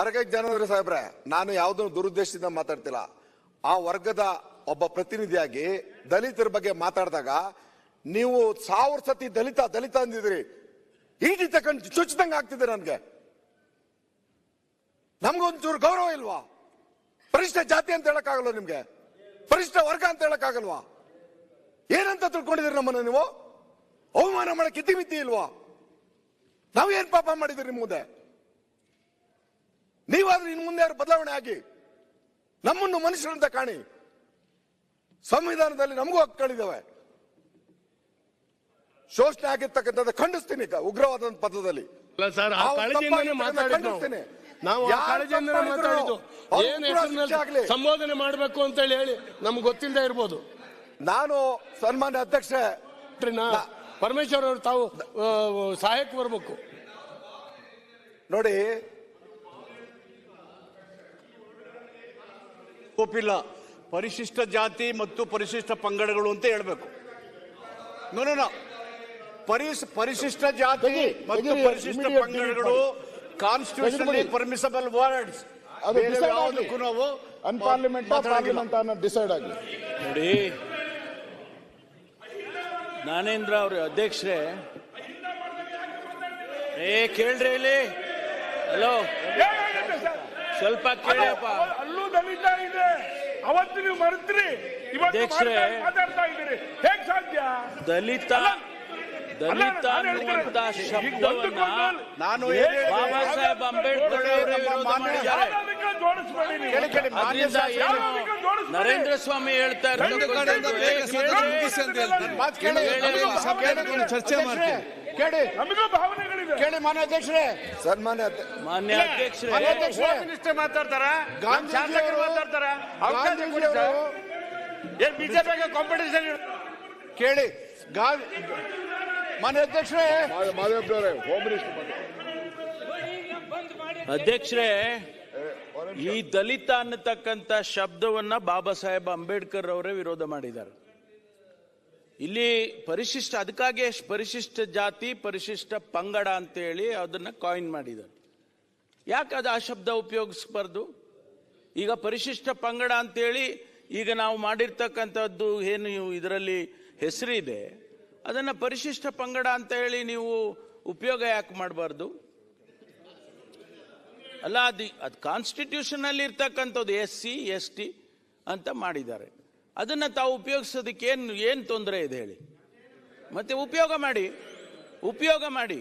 ಅರಗ ಜ್ಞಾನೇಂದ್ರ ಸಾಹೇಬ್ರೆ, ನಾನು ಯಾವುದನ್ನು ದುರುದ್ದೇಶದಿಂದ ಮಾತಾಡ್ತಿಲ್ಲ. ಆ ವರ್ಗದ ಒಬ್ಬ ಪ್ರತಿನಿಧಿಯಾಗಿ ದಲಿತರ ಬಗ್ಗೆ ಮಾತಾಡಿದಾಗ, ನೀವು ಸಾವಿರ ಸತಿ ದಲಿತ ದಲಿತ ಅಂದಿದ್ರಿ ಈಟಿ ತಗೊಂಡು ಚುಚ್ಚಿದಂಗೆ ಆಗ್ತಿದೆ ನನಗೆ. ನಮ್ಗೊಂಚೂರು ಗೌರವ ಇಲ್ವಾ? ಪರಿಷ್ಠ ಜಾತಿ ಅಂತ ಹೇಳಕ್ಕಾಗಲ್ವಾ ನಿಮ್ಗೆ? ಪರಿಷ್ಠ ವರ್ಗ ಅಂತ ಹೇಳಕ್ಕಾಗಲ್ವಾ? ಏನಂತ ತಿಳ್ಕೊಂಡಿದ್ರಿ ನಮ್ಮನ್ನ ನೀವು? ಅವಮಾನ ಮಾಡಕ್ಕೆ ಇತಿಮಿತಿ ಇಲ್ವಾ? ನಾವೇನ್ ಪಾಪ ಮಾಡಿದ್ರಿ ಮುಂದೆ ನೀವಾದ್ರೂ ಇನ್ ಮುಂದೆ ಯಾರು ಬದಲಾವಣೆ ಆಗಿ ನಮ್ಮನ್ನು ಮನುಷ್ಯರಂತ ಕಾಣಿ. ಸಂವಿಧಾನದಲ್ಲಿ ನಮಗೂ ಹಕ್ಕುಗಳಿದ್ದಾವೆ ಶೋಷಣೆ ಆಗಿರ್ತಕ್ಕಂಥದ್ದು ಖಂಡಿಸ್ತೀನಿ ಈಗ ಉಗ್ರವಾದ ಪದದಲ್ಲಿ. ನಾವು ಖಂಡಿಸ್ತೀನಿ. ಸಂಬೋಧನೆ ಮಾಡಬೇಕು ಅಂತ ಹೇಳಿ ಹೇಳಿ ನಮ್ಗೆ ಗೊತ್ತಿಲ್ಲದೆ ಇರ್ಬೋದು. ನಾನು ಸನ್ಮಾನ್ಯ ಅಧ್ಯಕ್ಷ ಪರಮೇಶ್ವರ್ ಅವರು ತಾವು ಸಹಾಯಕ್ಕೆ ಬರಬೇಕು. ನೋಡಿ ಒಪ್ಪಿಲ್ಲ ಪರಿಶಿಷ್ಟ ಜಾತಿ ಮತ್ತು ಪರಿಶಿಷ್ಟ ಪಂಗಡಗಳು ಅಂತ ಹೇಳ್ಬೇಕು. ನೋಡೋಣ ನೋ ನೋ ಪರಿಶ್ ಪರಿಶಿಷ್ಟ ಜಾತಿ ಮತ್ತು ಪರಿಶಿಷ್ಟ ಪಂಗಡಗಳು ಕಾನ್ಸ್ಟಿಟ್ಯೂಷನ್. ಪರ್ಮಿಸಬಲ್ ವರ್ಡ್ಸ್ ಅದು ಯಾವುದಕ್ಕೂ ಆಗ್ಲಿ. ನಾವು ಅನ್ಪಾರ್ಲಿಮೆಂಟ್. ಪಾರ್ಲಿಮೆಂಟ್ ಅನ್ನೋ ಡಿಸೈಡ್ ಆಗಲಿ. ನೋಡಿ ಜ್ಞಾನೇಂದ್ರ ಅವ್ರ ಅಧ್ಯಕ್ಷರೇ. ಏ ಕೇಳ್ರಿ ಇಲ್ಲಿ. ಹಲೋ. ಸ್ವಲ್ಪ ಕೇಳಪ್ಪ ಅಲ್ಲೂ ದಲಿತ ಇದೆ ಅವತ್ತು ನೀವು ಮರೆತ್ರಿ ಅಧ್ಯಕ್ಷರೇ, ಮಾತಾಡ್- ಮಾತಾಡ್ತಾ ಇದ್ದೀರಿ ಹೇಗ್ ಸಾಧ್ಯ ದಲಿತ ದಲಿತ ಅನ್ನುವಂತ ಶಬ್ದವನ್ನ ನಾನು ಬಾಬಾ ಸಾಹೇಬ್ ಅಂಬೇಡ್ಕರ್ ಅವರೇ ವಿರೋಧ ಮಾಡಿದ್ದಾರೆ. ಜೋಡಿಸ್ಬೇಡಿ ನರೇಂದ್ರ ಸ್ವಾಮಿ ಹೇಳ್ತಾರೆ. ಚರ್ಚೆ ಮಾಡ್ತೀನಿ. ಕೇಳಿ. ನಮಗೂ ಭಾವನೆಗಳಿದೆ. ಕೇಳಿ ಮಾನ್ಯ ಅಧ್ಯಕ್ಷರೇ. ಸನ್ಮಾನ್ಯ ಮಾನ್ಯ ಅಧ್ಯಕ್ಷರೇ. ಮಾನ್ಯ ಅಧ್ಯಕ್ಷರೇ. ಮಿನಿಸ್ಟರ್ ಮಾತಾಡ್ತಾರ? ಶಾಸಕರು ಮಾತಾಡ್ತಾರ? ಅವಕಾಶ ಕೊಡಿ ಸರ್. ಏನ್ ಬಿಜೆಪಿಗೆ ಕಾಂಪಿಟೇಷನ್ ಕೇಳಿ ಗಾಂ ಮಾನ್ಯ ಅಧ್ಯಕ್ಷರೇ. ಹೋಮ್ ಮಿನಿಸ್ಟರ್ ಅಧ್ಯಕ್ಷರೇ ಈ ದಲಿತ ಅನ್ನತಕ್ಕಂಥ ಶಬ್ದವನ್ನ ಬಾಬಾ ಸಾಹೇಬ್ ಅಂಬೇಡ್ಕರ್ ಅವರೇ ವಿರೋಧ ಮಾಡಿದ್ದಾರೆ. ಇಲ್ಲಿ ಪರಿಶಿಷ್ಟ ಅದಕ್ಕಾಗಿ ಪರಿಶಿಷ್ಟ ಜಾತಿ ಪರಿಶಿಷ್ಟ ಪಂಗಡ ಅಂತ ಹೇಳಿ ಅದನ್ನ ಕಾಯಿನ್ ಮಾಡಿದ್ದಾರೆ. ಯಾಕೆ ಅದು ಆ ಶಬ್ದ ಉಪಯೋಗಿಸ್ಬಾರ್ದು? ಈಗ ಪರಿಶಿಷ್ಟ ಪಂಗಡ ಅಂತೇಳಿ ಈಗ ನಾವು ಮಾಡಿರ್ತಕ್ಕಂಥದ್ದು ಏನು ಇದರಲ್ಲಿ ಹೆಸರಿದೆ ಅದನ್ನು ಪರಿಶಿಷ್ಟ ಪಂಗಡ ಅಂತ ಹೇಳಿ ನೀವು ಉಪಯೋಗ ಯಾಕೆ ಮಾಡಬಾರ್ದು? ಅಲ್ಲ, ಅದು ಅದು ಕಾನ್ಸ್ಟಿಟ್ಯೂಷನ್ ಅಲ್ಲಿ ಇರ್ತಕ್ಕಂಥದ್ದು ಎಸ್ ಸಿ ಎಸ್ ಟಿ ಅಂತ ಮಾಡಿದ್ದಾರೆ. ಅದನ್ನ ತಾವು ಉಪಯೋಗಿಸೋದಕ್ಕೆ ಏನು ಏನು ತೊಂದರೆ ಇದೆ ಹೇಳಿ? ಮತ್ತೆ ಉಪಯೋಗ ಮಾಡಿ ಉಪಯೋಗ ಮಾಡಿ.